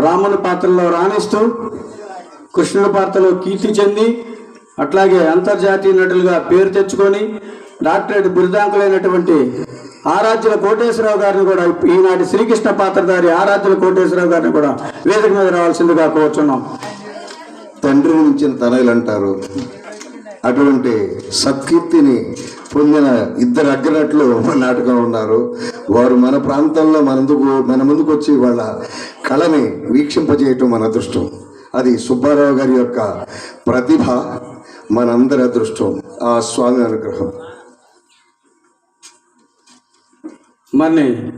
రాముని పాత్రలో రాణిస్తూ కృష్ణుడి పాత్రలో కీర్తి చెంది అట్లాగే అంతర్జాతీయ నటులుగా పేరు తెచ్చుకొని డాక్టరేట్ బిరుదాంకులైనటువంటి ఆరాధ్యుల కోటేశ్వరరావు గారిని కూడా ఈనాటి శ్రీకృష్ణ పాత్రధారి ఆరాధ్యుల కోటేశ్వరరావు గారిని కూడా వేదిక మీద రావాల్సిందిగా కోరుచున్నాం. తండ్రి నుంచి తనయులు అంటారు. అటువంటి సత్కీర్తిని పొందిన ఇద్దరు అగ్రనట్లు నాటకం ఉన్నారు. వారు మన ప్రాంతంలో మన ముందుకు మన ముందుకు వచ్చి వాళ్ళ కళని వీక్షింపజేయటం మన అదృష్టం. అది సుబ్బారావు గారి యొక్క ప్రతిభ మనందరి అదృష్టం. ఆ స్వామి అనుగ్రహం. మరి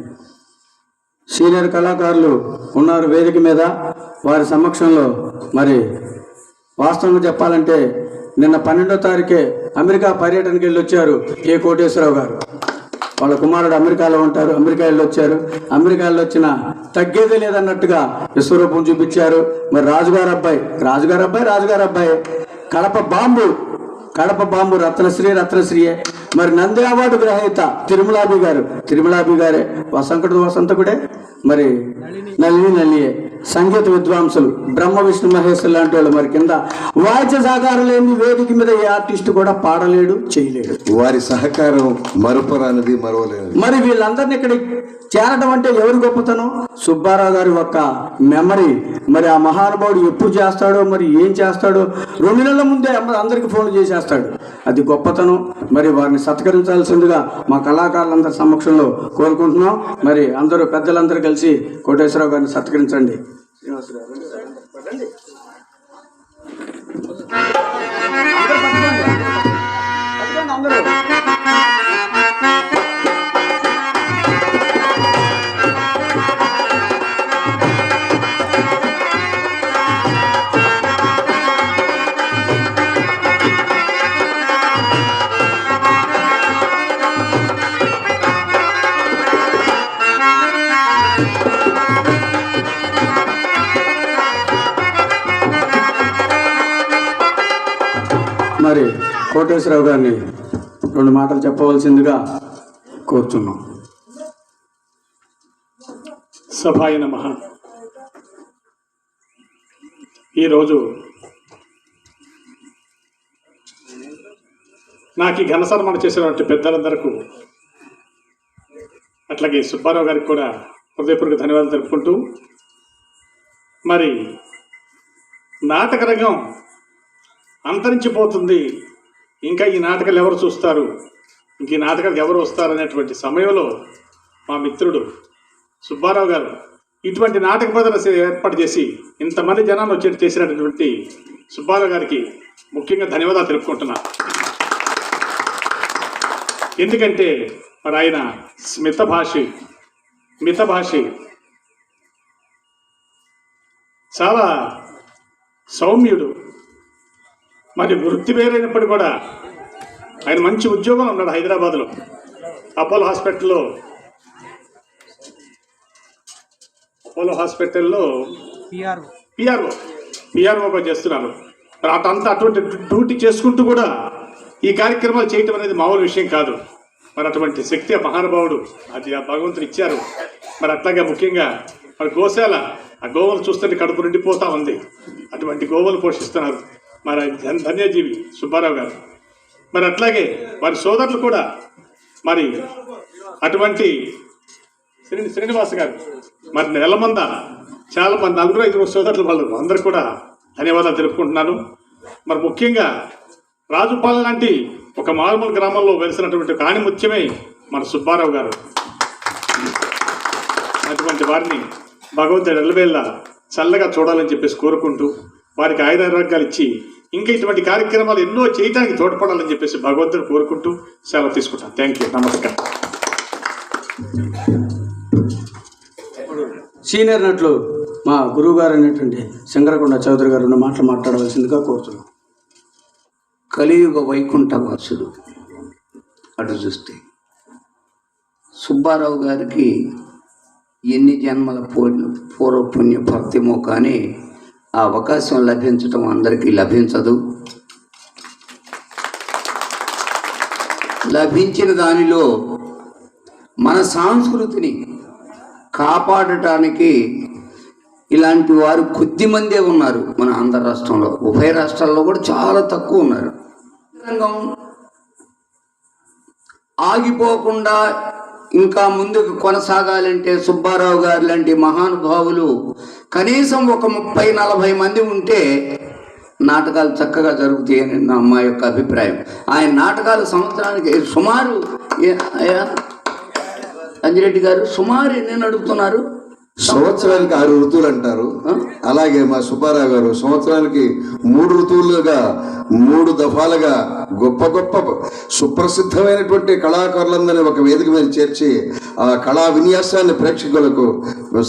సీనియర్ కళాకారులు ఉన్నారు వేదిక మీద వారి సమక్షంలో మరి వాస్తవంగా చెప్పాలంటే నిన్న పన్నెండో తారీఖే అమెరికా పర్యటనకి వెళ్ళి వచ్చారు ఏ కోటేశ్వరరావు గారు. వాళ్ళ కుమారుడు అమెరికాలో ఉంటారు అమెరికా వెళ్ళి వచ్చారు. అమెరికాలో వచ్చిన తగ్గేదే లేదన్నట్టుగా విశ్వరూపం చూపించారు. మరి రాజుగారు అబ్బాయి రాజుగారు అబ్బాయి రాజుగారు అబ్బాయి. కడప బాంబు కడప బాంబు రత్నశ్రీ రత్నశ్రీయే. మరి నంది అవార్డు గ్రహీత తిరుమలాబి గారు తిరుమలాభి గారే. వసంకుడు వసంతకుడే. మరి నలిని నల్లియే సంగీత విద్వాంసులు బ్రహ్మ విష్ణు మహేశ్వరు లాంటి వాళ్ళు మరి కింద వాద్య సహకారం లేని వేదిక మీద ఏ ఆర్టిస్ట్ కూడా పాడలేడు చేయలేడు. వారి సహకారం మరుపరానిది మరవలేనిది. మరి వీళ్ళందరినీ ఇక్కడ చేరడం అంటే ఎవరి గొప్పతనం? సుబ్బారావు గారి యొక్క మెమరీ. మరి ఆ మహానుభావుడు ఎప్పుడు చేస్తాడో మరి ఏం చేస్తాడో? రెండు నెలల ముందే అందరికీ ఫోన్ చేసేస్తాడు. అది గొప్పతనం. మరి వారిని సత్కరించాల్సిందిగా మా కళాకారులందరి సమక్షంలో కోరుకుంటున్నాం. మరి అందరూ పెద్దలందరూ కలిసి కోటేశ్వరరావు గారిని సత్కరించండి. అందరూ కోటేశ్వరరావు గారిని రెండు మాటలు చెప్పవలసిందిగా కోరుతున్నాం సభాయ నమ. ఈరోజు నాకు ఈ ఘనసన్మానం చేసినటువంటి పెద్దలందరకు అట్లాగే సుబ్బారావు గారికి కూడా హృదయపూర్వక ధన్యవాదాలు తెలుపుకుంటూ మరి నాటక రంగం అంతరించిపోతుంది ఇంకా ఈ నాటకాలు ఎవరు చూస్తారు? ఇంక ఈ నాటకాలకు ఎవరు వస్తారు అనేటువంటి సమయంలో మా మిత్రుడు సుబ్బారావు గారు ఇటువంటి నాటక ప్రదర్శన ఏర్పాటు చేసి ఇంతమంది జనాలు వచ్చేట్టు చేసినటువంటి సుబ్బారావు గారికి ముఖ్యంగా ధన్యవాదాలు తెలుపుకుంటున్నా. ఎందుకంటే మరి ఆయన స్మిత భాషి మిత భాషి. చాలా సౌమ్యుడు మరి వృత్తి వేరైనప్పుడు కూడా ఆయన మంచి ఉద్యోగంలో ఉన్నాడు హైదరాబాద్లో. అపోలో హాస్పిటల్లో. అపోలో హాస్పిటల్లో పిఆర్ఓ. పిఆర్ఓగా చేస్తున్నారు. మరి అటంతా అటువంటి డ్యూటీ చేసుకుంటూ కూడా ఈ కార్యక్రమాలు చేయటం అనేది మామూలు విషయం కాదు. మరి అటువంటి శక్తి ఆ మహానుభావుడు అది ఆ భగవంతుడు ఇచ్చారు. మరి అట్లాగే ముఖ్యంగా మరి గోశాల ఆ గోవులు చూస్తుంటే కడుపు నిండిపోతా ఉంది. అటువంటి గోవులు పోషిస్తున్నారు. మరి ధన్యజీవి సుబ్బారావు గారు. మరి అట్లాగే వారి సోదరులు కూడా మరి అటువంటి శ్రీ శ్రీనివాస్ గారు. మరి నెల మంద చాలా మంది నలుగురు ఐదుగురు సోదరులు వాళ్ళు అందరు కూడా ధన్యవాదాలు తెలుపుకుంటున్నాను. మరి ముఖ్యంగా రాజుపాలెం లాంటి ఒక మారుమూల గ్రామంలో వెలిసినటువంటి కాణిముత్యమే మన సుబ్బారావు గారు. అటువంటి వారిని భగవంతుడు ఎల్లవేళ్ళ చల్లగా చూడాలని చెప్పేసి కోరుకుంటూ వారికి ఆయుధారోగ్యాలు ఇచ్చి ఇంకా ఇటువంటి కార్యక్రమాలు ఎన్నో చేయడానికి తోడ్పడాలని చెప్పేసి భగవంతుడు కోరుకుంటూ సెలవు తీసుకుంటాను థ్యాంక్ యూ నమస్కారం. సీనియర్ నటులు మా గురువు గారు అనేటువంటి శంకరకొండ చౌదరి గారు రెండు మాటలు మాట్లాడవలసిందిగా కోరుతున్నాం. కలియుగ వైకుంఠవాసుడు అటు చూస్తే సుబ్బారావు గారికి ఎన్ని జన్మల పూర్వ పూర్వపుణ్య భక్తిమో కానీ ఆ అవకాశం లభించటం అందరికీ లభించదు. లభించిన దానిలో మన సంస్కృతిని కాపాడటానికి ఇలాంటి వారు కొద్ది మందే ఉన్నారు. మన ఆంధ్ర రాష్ట్రంలో ఉభయ రాష్ట్రాల్లో కూడా చాలా తక్కువ ఉన్నారు. రంగం ఆగిపోకుండా ఇంకా ముందుకు కొనసాగాలంటే సుబ్బారావు గారు లాంటి మహానుభావులు కనీసం ఒక ముప్పై నలభై మంది ఉంటే నాటకాలు చక్కగా జరుగుతాయని నా మా యొక్క అభిప్రాయం. ఆయన నాటకాలు సంవత్సరానికి సుమారు అంజిరెడ్డి గారు సుమారు ఎన్ని నడుపుతున్నారు సంవత్సరానికి ఆరు ఋతువులు అంటారు. అలాగే మా సుబ్బారావు గారు సంవత్సరానికి మూడు ఋతువులుగా మూడు దఫాలుగా గొప్ప గొప్ప సుప్రసిద్ధమైనటువంటి కళాకారులందరినీ ఒక వేదిక మీద చేర్చి ఆ కళా విన్యాసాన్ని ప్రేక్షకులకు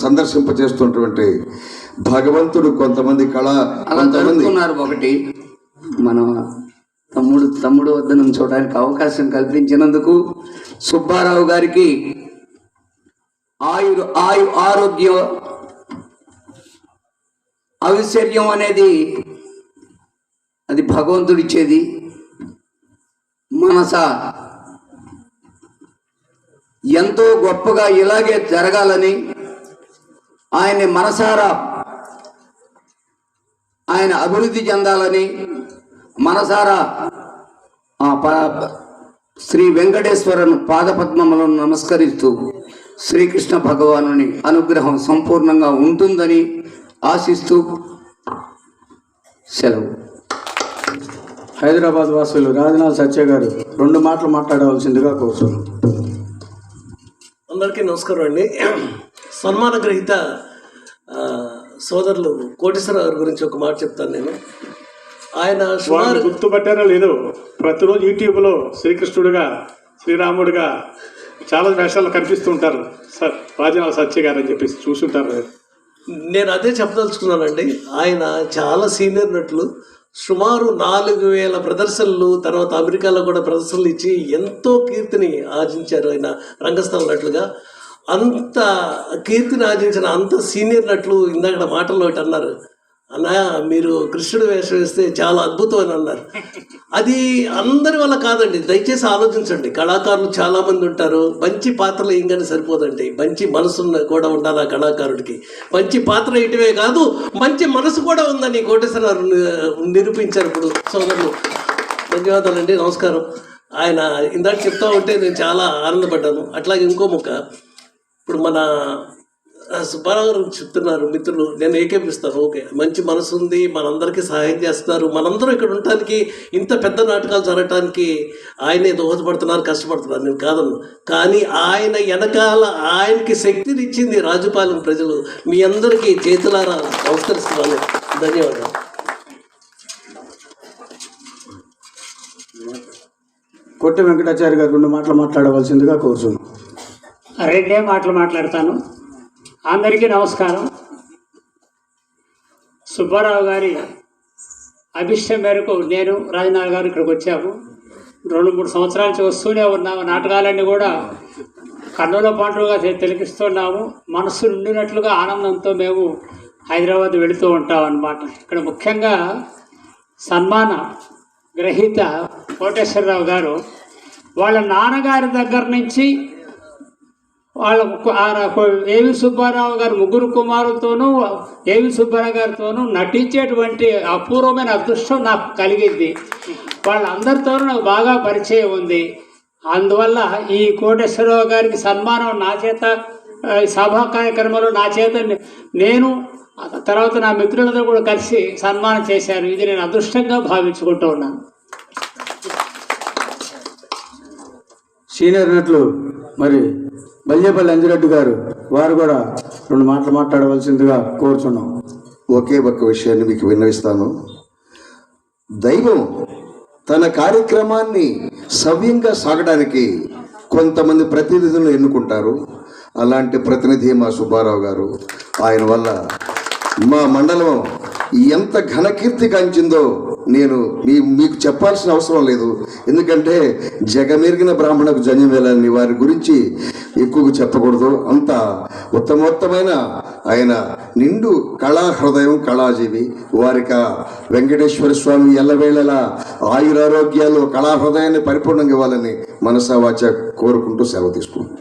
సందర్శింపజేస్తున్నటువంటి భగవంతుడు కొంతమంది కళా కొంతమంది ఒకటి. మన తమ్ముడు తమ్ముడు వద్ద నుంచోడానికి అవకాశం కల్పించినందుకు సుబ్బారావు గారికి ఆయు ఆయు ఆరోగ్యం ఐశ్వర్యం అనేది అది భగవంతుడిచ్చేది. మనస ఎంతో గొప్పగా ఇలాగే జరగాలని ఆయన్ని మనసారా ఆయన అభివృద్ధి చెందాలని మనసారా ఆ ప- శ్రీ వెంకటేశ్వరను పాదపద్మములను నమస్కరిస్తూ శ్రీకృష్ణ భగవానుని అనుగ్రహం సంపూర్ణంగా ఉంటుందని ఆశిస్తూ సెలవు. హైదరాబాద్ వాసులు రాజనాథ్ సత్య గారు రెండు మాటలు మాట్లాడవలసిందిగా కోరుతున్నాను. అందరికీ నమస్కారం అండి. సన్మాన గ్రహీత సోదరులు కోటేశ్వరరావు గారి గురించి ఒక మాట చెప్తాను నేను. ఆయన గుర్తుపట్టారో లేదో ప్రతిరోజు యూట్యూబ్లో శ్రీకృష్ణుడిగా శ్రీరాముడిగా చాలా వేషాలు కనిపిస్తుంటారు. సార్ రాజనాథ సత్య గారు అని చెప్పేసి చూసుంటారు నేను అదే చెప్పదలుచుకున్నానండి. ఆయన చాలా సీనియర్ నటులు. సుమారు నాలుగు వేల ప్రదర్శనలు తర్వాత అమెరికాలో కూడా ప్రదర్శనలు ఇచ్చి ఎంతో కీర్తిని ఆర్జించారు ఆయన రంగస్థల నటులుగా. అంత కీర్తిని ఆర్జించిన అంత సీనియర్ నటులు ఇందాక మాటల్లో ఒకటి అన్నారు. అన్న మీరు కృష్ణుడు వేషం వేస్తే చాలా అద్భుతం అని అన్నారు. అది అందరి వల్ల కాదండి దయచేసి ఆలోచించండి. కళాకారులు చాలామంది ఉంటారు. మంచి పాత్రలు ఏంగానే సరిపోదండి. మంచి మనసు కూడా ఉండాలి ఆ కళాకారుడికి. మంచి పాత్ర ఇటువే కాదు మంచి మనసు కూడా ఉందని కోటేశ్వరరావు నిరూపించారు ఇప్పుడు సోదరులు. ధన్యవాదాలండి నమస్కారం. ఆయన ఇందాక చెప్తా ఉంటే నేను చాలా ఆనందపడ్డాను. అట్లాగే ఇంకో ముక్క. ఇప్పుడు మన సుబ్బారావు గారు చెప్తున్నారు మిత్రులు నేను ఏకేపిస్తాను ఓకే. మంచి మనసు ఉంది మనందరికీ సహాయం చేస్తున్నారు. మనందరం ఇక్కడ ఉండటానికి ఇంత పెద్ద నాటకాలు జరగటానికి ఆయనే దోహదపడుతున్నారు కష్టపడుతున్నారు. నేను కాదన్ను. కానీ ఆయన వెనకాల ఆయనకి శక్తిని ఇచ్చింది రాజుపాలెం ప్రజలు. మీ అందరికీ చేతులారా నమస్కరిస్తున్నాను. ధన్యవాదాలు. కొట్టి వెంకటాచారి గారు రెండు మాటలు మాట్లాడవలసిందిగా కోరుతున్నాను రెండే మాటలు మాట్లాడతాను. అందరికీ నమస్కారం. సుబ్బారావు గారి అభిష్టం మేరకు నేను రాజనాథ్ గారు ఇక్కడికి వచ్చాము. రెండు మూడు సంవత్సరాల నుంచి వస్తూనే ఉన్నాము. నాటకాలన్నీ కూడా కన్నుల పండుగగా తె- తిలకిస్తున్నాము. మనస్సు నిండినట్లుగా ఆనందంతో మేము హైదరాబాద్ వెళుతూ ఉంటాం అన్నమాట. ఇక్కడ ముఖ్యంగా సన్మాన గ్రహీత కోటేశ్వరరావు గారు వాళ్ళ నాన్నగారి దగ్గర నుంచి వాళ్ళ ఏవి సుబ్బారావు గారు ముగ్గురు కుమారులతోనూ ఏవి సుబ్బారావు గారితోనూ నటించేటువంటి అపూర్వమైన అదృష్టం నాకు కలిగింది. వాళ్ళందరితోనూ నాకు బాగా పరిచయం ఉంది. అందువల్ల ఈ కోటేశ్వరరావు గారికి సన్మానం నా చేత సభా కార్యక్రమంలో నా చేత నేను తర్వాత నా మిత్రులతో కూడా కలిసి సన్మానం చేశారు. ఇది నేను అదృష్టంగా భావించుకుంటూ ఉన్నాను. సీనియర్ నటులు మరి బల్యేపల్లి అంజిరెడ్డి గారు వారు కూడా రెండు మాటలు మాట్లాడవలసిందిగా కోరుచున్నాం. ఒకే ఒక్క విషయాన్ని మీకు విన్నవిస్తాను. దైవం తన కార్యక్రమాన్ని సవ్యంగా సాగడానికి కొంతమంది ప్రతినిధులను ఎన్నుకుంటారు. అలాంటి ప్రతినిధి మా సుబ్బారావు గారు. ఆయన వల్ల మా మండలం ఎంత ఘనకీర్తి కాంచిందో నేను మీ మీకు చెప్పాల్సిన అవసరం లేదు. ఎందుకంటే జగమెరిగిన బ్రాహ్మణకు జన్యం వేలని వారి గురించి ఎక్కువగా చెప్పకూడదు. అంత ఉత్తమోత్తమైన ఆయన నిండు కళా హృదయం కళాజీవి. వారికి వెంకటేశ్వర స్వామి ఎల్లవేళలా ఆయురారోగ్యాలు కళా హృదయాన్ని పరిపూర్ణంగా ఇవ్వాలని మనసా వాచ కోరుకుంటూ సెలవు తీసుకుంటాం